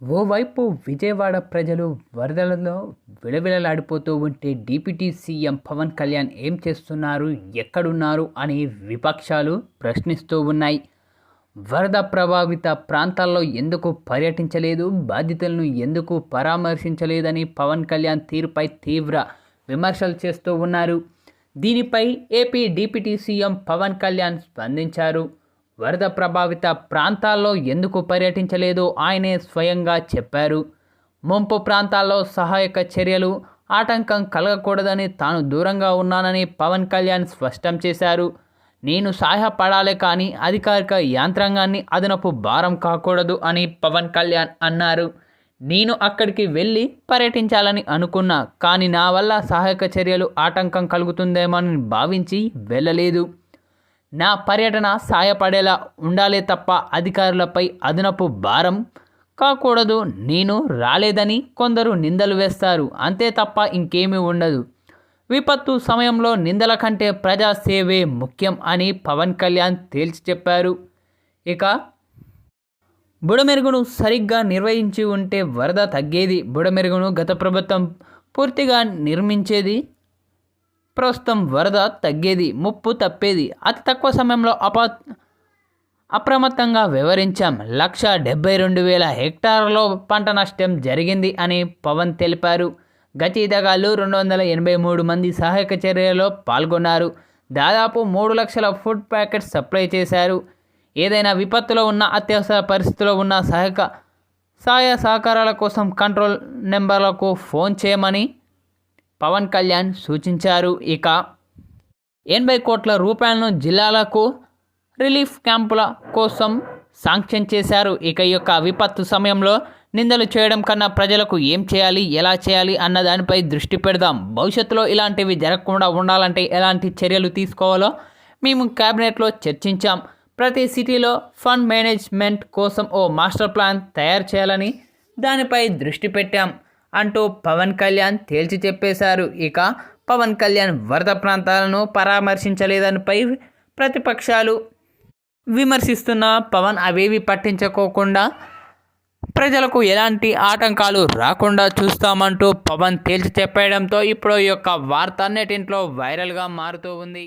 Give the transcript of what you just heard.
ఓవైపు విజయవాడ ప్రజలు వరదలలో విలవిలలాడిపోతూ ఉంటే డిప్యూటీ సీఎం పవన్ కళ్యాణ్ ఏం చేస్తున్నారు ఎక్కడున్నారు అని విపక్షాలు ప్రశ్నిస్తూ ఉన్నాయి. వరద ప్రభావిత ప్రాంతాల్లో ఎందుకు పర్యటించలేదు బాధితులను ఎందుకు పరామర్శించలేదని పవన్ కళ్యాణ్ తీరుపై తీవ్ర విమర్శలు చేస్తూ ఉన్నారు. దీనిపై A P deputy C M Pawan Kalyan స్పందించారు. వరద ప్రభావిత ప్రాంతాల్లో ఎందుకు పర్యటించలేదో? ఆయనే స్వయంగా చెప్పారు. ముంపు ప్రాంతాల్లో సహాయక చర్యలు ఆటంకం కలగకూడదని తాను దూరంగా ఉన్నానని పవన్ కళ్యాణ్ స్పష్టం చేశారు. నేను సహాయపడాలే కానీ అధికారిక యంత్రాంగాన్ని అదనపు భారం కాకూడదు అని పవన్ కళ్యాణ్ అన్నారు. నేను అక్కడికి వెళ్ళి పర్యటించాలని అనుకున్నా కానీ నా వల్ల సహాయక చర్యలు ఆటంకం కలుగుతుందేమోనని భావించి వెళ్ళలేదు. నా పర్యటన సాయపడేలా ఉండాలే తప్ప అధికారులపై అదనపు భారం కాకూడదు. నేను రాలేదని కొందరు నిందలు వేస్తారు. అంతే తప్ప ఇంకేమీ ఉండదు. విపత్తు సమయంలో నిందల కంటే ప్రజాసేవే ముఖ్యం అని పవన్ కళ్యాణ్ తేల్చి చెప్పారు. ఇక బుడమెరుగును సరిగ్గా నిర్వహించి ఉంటే వరద తగ్గేది. బుడమెరుగును గత ప్రభుత్వం పూర్తిగా నిర్మించేది ప్రస్తుతం వరద తగ్గేది ముప్పు తప్పేది. అతి తక్కువ సమయంలో అపా అప్రమత్తంగా వివరించాం. లక్ష డెబ్బై రెండు వేల హెక్టార్లో పంట నష్టం జరిగింది అని పవన్ తెలిపారు. గతీతగాళ్ళు రెండు వందల ఎనభై మూడు మంది సహాయక చర్యలో పాల్గొన్నారు. దాదాపు మూడు లక్షల ఫుడ్ ప్యాకెట్స్ సప్లై చేశారు. ఏదైనా విపత్తులో ఉన్న అత్యవసర పరిస్థితిలో ఉన్న సహాయక సహాయ సహకారాల కోసం కంట్రోల్ నెంబర్లకు ఫోన్ చేయమని పవన్ కళ్యాణ్ సూచించారు. ఇక ఎనభై కోట్ల రూపాయలను జిల్లాలకు రిలీఫ్ క్యాంపుల కోసం శాంక్షన్ చేశారు. ఇక ఈ యొక్క విపత్తు సమయంలో నిందలు చేయడం కన్నా ప్రజలకు ఏం చేయాలి ఎలా చేయాలి అన్న దానిపై దృష్టి పెడదాం. భవిష్యత్తులో ఇలాంటివి జరగకుండా ఉండాలంటే ఎలాంటి చర్యలు తీసుకోవాలో మేము క్యాబినెట్లో చర్చించాం. ప్రతి సిటీలో ఫండ్ మేనేజ్మెంట్ కోసం ఓ మాస్టర్ ప్లాన్ తయారు చేయాలని దానిపై దృష్టి పెట్టాం. అంటూ పవన్ కళ్యాణ్ తేల్చి చెప్పేశారు. ఇక పవన్ కళ్యాణ్ వరద ప్రాంతాలను పరామర్శించలేదనిపై ప్రతిపక్షాలు విమర్శిస్తున్న పవన్ అవేవి పట్టించుకోకుండా ప్రజలకు ఎలాంటి ఆటంకాలు రాకుండా చూస్తామంటూ పవన్ తేల్చి చెప్పేయడంతో ఇప్పుడు ఈ యొక్క వార్త అన్నిటింట్లో వైరల్గా మారుతూ ఉంది.